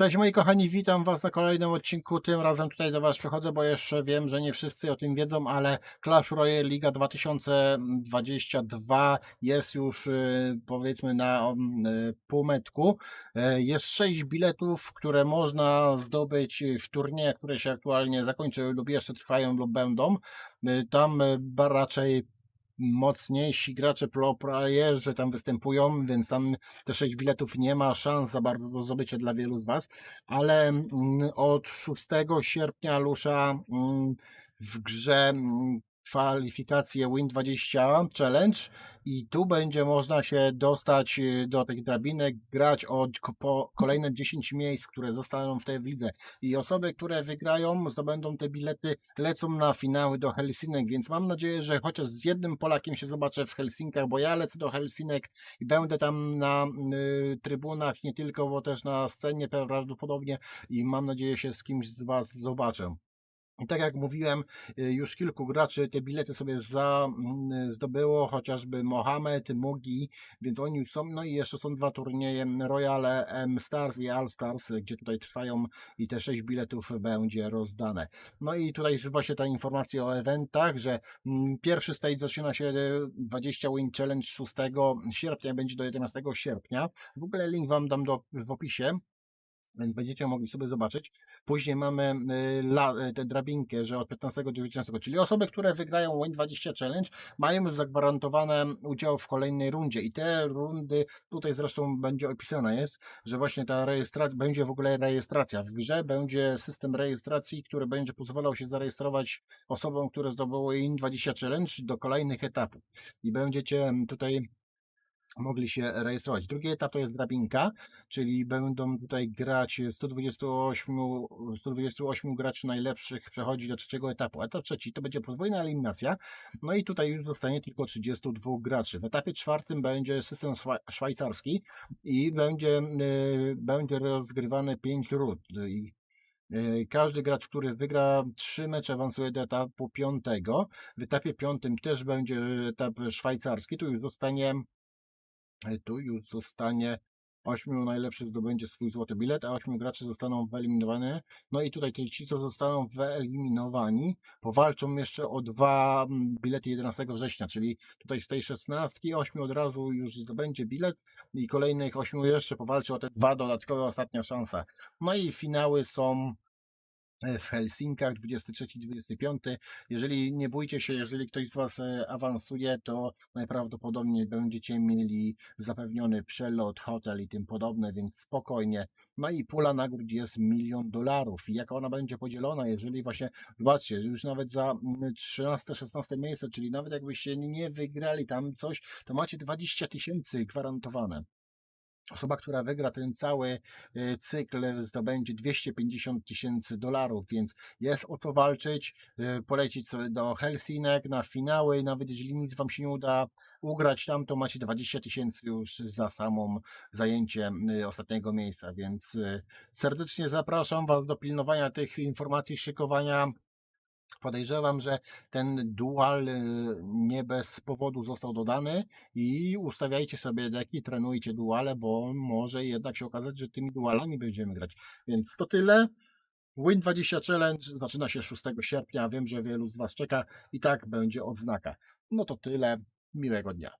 Cześć moi kochani, witam Was na kolejnym odcinku. Tym razem tutaj do Was przychodzę, bo jeszcze wiem, że nie wszyscy o tym wiedzą, ale Clash Royale Liga 2022 jest już y, powiedzmy na y, półmetku. Y, Jest sześć biletów, które można zdobyć w turniejach, które się aktualnie zakończyły lub jeszcze trwają lub będą. Tam raczej mocniejsi gracze pro playerzy tam występują, więc tam te 6 biletów nie ma szans za bardzo do zdobycia dla wielu z Was, ale mm, od 6 sierpnia rusza mm, w grze mm, kwalifikacje Win20 Challenge i tu będzie można się dostać y, do tych drabinek, grać o kolejne 10 miejsc, które zostaną w tej lidze. I osoby, które wygrają, zdobędą te bilety, lecą na finały do Helsinek, więc mam nadzieję, że chociaż z jednym Polakiem się zobaczę w Helsinkach, bo ja lecę do Helsinek i będę tam na y, trybunach, nie tylko, bo też na scenie prawdopodobnie. I mam nadzieję się z kimś z Was zobaczę. I tak jak mówiłem, y, już kilku graczy te bilety sobie za, mm, zdobyło, chociażby Mohamed, Mugi, więc oni już są. No i jeszcze są dwa turnieje Royale M Stars i All Stars, gdzie tutaj trwają i te sześć biletów będzie rozdane. No i tutaj jest właśnie ta informacja o eventach, że mm, pierwszy stage zaczyna się y, 20 Win Challenge 6 sierpnia, będzie do 11 sierpnia. W ogóle link Wam dam do, w opisie więc będziecie mogli sobie zobaczyć. Później mamy y, la, y, tę drabinkę, że od 15 do 19, czyli osoby, które wygrają Win20 Challenge, mają już zagwarantowane udział w kolejnej rundzie. I te rundy, tutaj zresztą będzie opisane jest, że właśnie ta rejestracja, będzie w ogóle rejestracja. W grze, będzie system rejestracji, który będzie pozwalał się zarejestrować osobom, które zdobyły Win20 Challenge do kolejnych etapów. I będziecie mm, tutaj mogli się rejestrować. Drugi etap to jest drabinka, czyli będą tutaj grać 128, 128 graczy najlepszych przechodzi do trzeciego etapu. Etap trzeci to będzie podwójna eliminacja, no i tutaj już zostanie tylko 32 graczy. W etapie czwartym będzie system szwa- szwajcarski i będzie, y, będzie rozgrywany 5 rund. Y, każdy gracz, który wygra trzy mecze, awansuje do etapu piątego. W etapie piątym też będzie etap szwajcarski. Tu już zostanie tu już zostanie ośmiu najlepszych zdobędzie swój złoty bilet, a ośmiu graczy zostaną wyeliminowani. No i tutaj ci, co zostaną wyeliminowani, powalczą jeszcze o dwa mm, bilety 11 września, czyli tutaj z tej szesnastki ośmiu od razu już zdobędzie bilet i kolejnych ośmiu jeszcze powalczy o te dwa dodatkowe, ostatnia szansa. No i finały są e, w Helsinkach 23-25. Jeżeli nie bójcie się, jeżeli ktoś z Was e, awansuje, to najprawdopodobniej będziecie mieli zapewniony przelot, hotel i tym podobne, więc spokojnie. No i pula nagród jest milion dolarów. I jak ona będzie podzielona, jeżeli właśnie, zobaczcie, już nawet za mm, 13-16 miejsce, czyli nawet jakbyście nie wygrali tam coś, to macie 20 tysięcy gwarantowane. Osoba, która wygra ten cały y, cykl, zdobędzie 250 tysięcy dolarów, więc jest o co walczyć. y, Polecić sobie do Helsinek na finały, nawet jeżeli nic Wam się nie uda ugrać tam, to macie 20 tysięcy już za samą zajęcie y, ostatniego miejsca, więc y, serdecznie zapraszam Was do pilnowania tych informacji, szykowania. Podejrzewam, że ten dual y, nie bez powodu został dodany i ustawiajcie sobie deki, trenujcie duale, bo może jednak się okazać, że tymi dualami będziemy grać. Więc to tyle. Win20 Challenge zaczyna się 6 sierpnia. Wiem, że wielu z Was czeka i tak będzie odznaka. No to tyle. Miłego dnia.